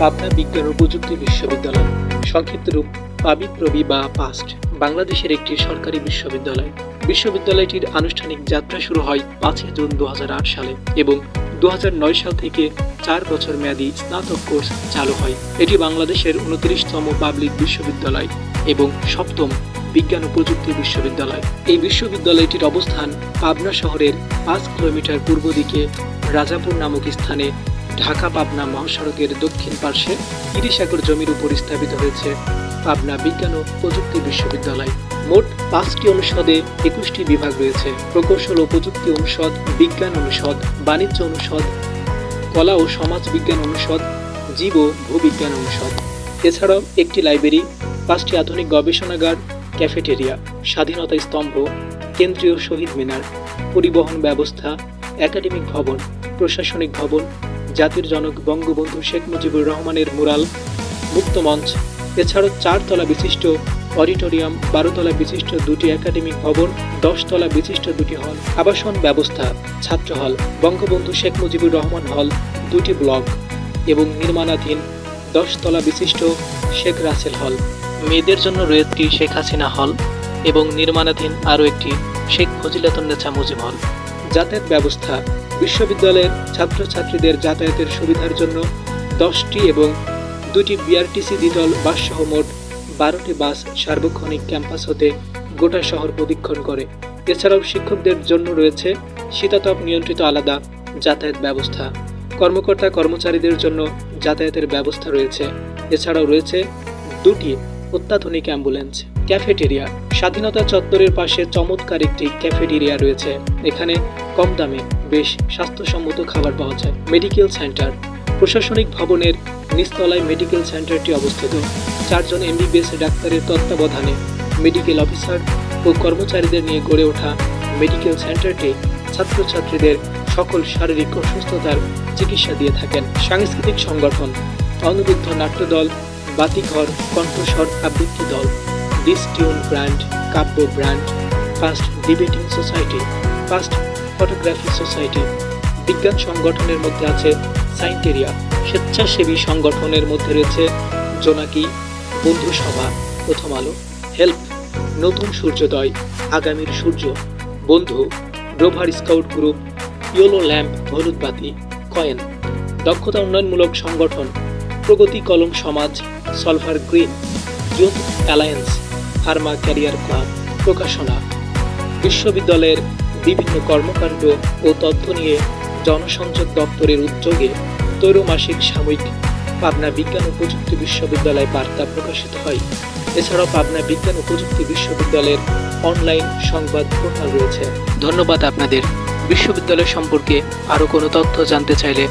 পাবনা বিজ্ঞান ও প্রযুক্তি বিশ্ববিদ্যালয়। সংক্ষিপ্ত রূপ পাবিপ্রবি বা পাস্ট। বাংলাদেশের একটি সরকারি বিশ্ববিদ্যালয়। বিশ্ববিদ্যালয়টির আনুষ্ঠানিক যাত্রা শুরু হয় পাঁচই জুন দু সালে এবং দু সাল থেকে চার বছর মেয়াদী স্নাতক কোর্স চালু হয়। এটি বাংলাদেশের উনত্রিশতম পাবলিক বিশ্ববিদ্যালয় এবং সপ্তম বিজ্ঞান ও প্রযুক্তি বিশ্ববিদ্যালয়। এই বিশ্ববিদ্যালয়টির অবস্থান পাবনা শহরের পাঁচ কিলোমিটার পূর্ব দিকে রাজাপুর নামক স্থানে ঢাকা পাবনা মহাসড়কের দক্ষিণ পার্শ্বে তিরিশ একর জমির উপর স্থাপিত হয়েছে পাবনা বিজ্ঞান ও প্রযুক্তি বিশ্ববিদ্যালয়। মোট পাঁচটি অনুষদে একুশটি বিভাগ রয়েছে। প্রকৌশল ও প্রযুক্তি অনুষদ, বিজ্ঞান অনুষদ, বাণিজ্য অনুষদ, কলা ও সমাজ বিজ্ঞান অনুষদ, জীব ও ভূবিজ্ঞান অনুষদ। এছাড়াও একটি লাইব্রেরি, পাঁচটি আধুনিক গবেষণাগার, ক্যাফেটেরিয়া, স্বাধীনতা স্তম্ভ, কেন্দ্রীয় শহীদ মিনার, পরিবহন ব্যবস্থা, একাডেমিক ভবন, প্রশাসনিক ভবন জাতির জনক বঙ্গবন্ধু শেখ মুজিবুর রহমানের মুরাল, মুক্ত মঞ্চ। এছাড়াও চারতলা বিশিষ্ট অডিটোরিয়াম, বারোতলা বিশিষ্ট দুটি একাডেমিক ভবন, দশতলা বিশিষ্ট দুটি হল, আবাসন ব্যবস্থা, ছাত্র হল, বঙ্গবন্ধু শেখ মুজিবুর রহমান হল, দুটি ব্লক এবং নির্মাণাধীন দশতলা বিশিষ্ট শেখ রাসেল হল। মেয়েদের জন্য রয়েছে শেখ হাসিনা হল এবং নির্মাণাধীন আরও একটি শেখ ফজিলাতুন্নেছা মুজিব হল। যাতায়াত ব্যবস্থা বিশ্ববিদ্যালয়ের ছাত্রছাত্রীদের যাতায়াতের সুবিধার জন্য দশটি এবং দুটি বিআরটিসি দ্বিতল বাসসহ মোট বারোটি বাস সার্বক্ষণিক ক্যাম্পাস হতে গোটা শহর প্রদক্ষিণ করে। এছাড়াও শিক্ষকদের জন্য রয়েছে শীতাতপ নিয়ন্ত্রিত আলাদা যাতায়াত ব্যবস্থা। কর্মকর্তা কর্মচারীদের জন্য যাতায়াতের ব্যবস্থা রয়েছে। এছাড়াও রয়েছে দুটি অত্যাধুনিক অ্যাম্বুলেন্স, ক্যাফেটেরিয়া স্বাধীনতা চত্বরের পাশে চমৎকার একটি ক্যাফেটেরিয়া রয়েছে। এখানে কম দামে বেশ স্বাস্থ্যসম্মত খাবার পাওয়া যায়। Medical centre. প্রশাসনিক ভবনের নিচতলায় মেডিকেল সেন্টারটি অবস্থিত। চারজন এমবিবিএস ডাক্তারের তত্ত্বাবধানে মেডিকেল অফিসার ও কর্মচারীদের নিয়ে গড়ে ওঠা মেডিকেল সেন্টারটি ছাত্রছাত্রীদের সকল শারীরিক অসুস্থতার চিকিৎসা দিয়ে থাকেন। সাংস্কৃতিক সংগঠন, অনুরুদ্ধ নাট্যদল, বাতিঘর, কণ্ঠস্বর আবৃত্তি দল। ডিসটিউন ব্র্যান্ড কাব্য brand first debating society first photography society বিজ্ঞান সংগঠনের মধ্যে আছে সাইন্টেরিয়া, স্বেচ্ছাসেবী সংগঠনের মধ্যে রয়েছে জোনাকি বন্ধু সভা প্রথম আলো, হেল্প, নতুন সূর্যোদয়, আগামীর সূর্য, বন্ধু, rover scout group, yellow lamp, হলুদ বাতি, কয়েন, দক্ষতা উন্নয়নমূলক সংগঠন, প্রগতি কলম সমাজ, solver green, youth alliance. Pharma career club প্রকাশনা। বিশ্ববিদ্যালয়ের বিভিন্ন কর্মকাণ্ড ও তথ্য নিয়ে জনসংযোগ দপ্তরের উদ্যোগে তৈরমাসিক সাময়িক পাবনা বিজ্ঞান ও প্রযুক্তি বিশ্ববিদ্যালয় বার্তা প্রকাশিত হয়। এছাড়াও পাবনা বিজ্ঞান ও প্রযুক্তি বিশ্ববিদ্যালয়ের অনলাইন সংবাদ পোর্টাল রয়েছে। ধন্যবাদ আপনাদের। বিশ্ববিদ্যালয় সম্পর্কে আরও কোনো তথ্য জানতে চাইলে